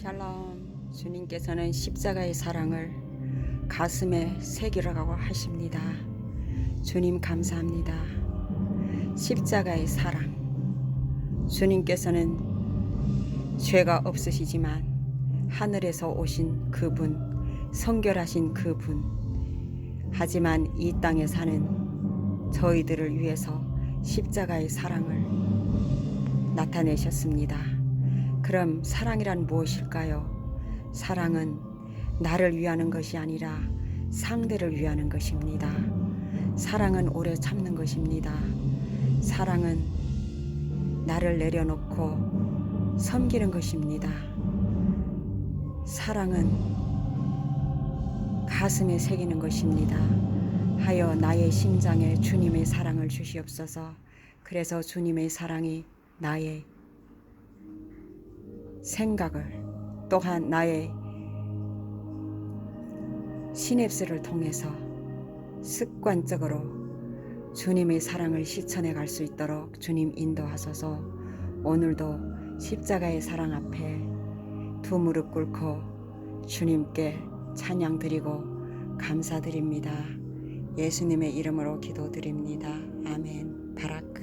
샬롬 주님께서는 십자가의 사랑을 가슴에 새기라고 하십니다. 주님 감사합니다. 십자가의 사랑 주님께서는 죄가 없으시지만 하늘에서 오신 그분 성결하신 그분 하지만 이 땅에 사는 저희들을 위해서 십자가의 사랑을 나타내셨습니다. 그럼 사랑이란 무엇일까요? 사랑은 나를 위하는 것이 아니라 상대를 위하는 것입니다. 사랑은 오래 참는 것입니다. 사랑은 나를 내려놓고 섬기는 것입니다. 사랑은 가슴에 새기는 것입니다. 하여 나의 심장에 주님의 사랑을 주시옵소서. 그래서 주님의 사랑이 나의 생각을 또한 나의 시냅스를 통해서 습관적으로 주님의 사랑을 실천해 갈 수 있도록 주님 인도하소서 오늘도 십자가의 사랑 앞에 두 무릎 꿇고 주님께 찬양 드리고 감사드립니다. 예수님의 이름으로 기도드립니다. 아멘. 바라크.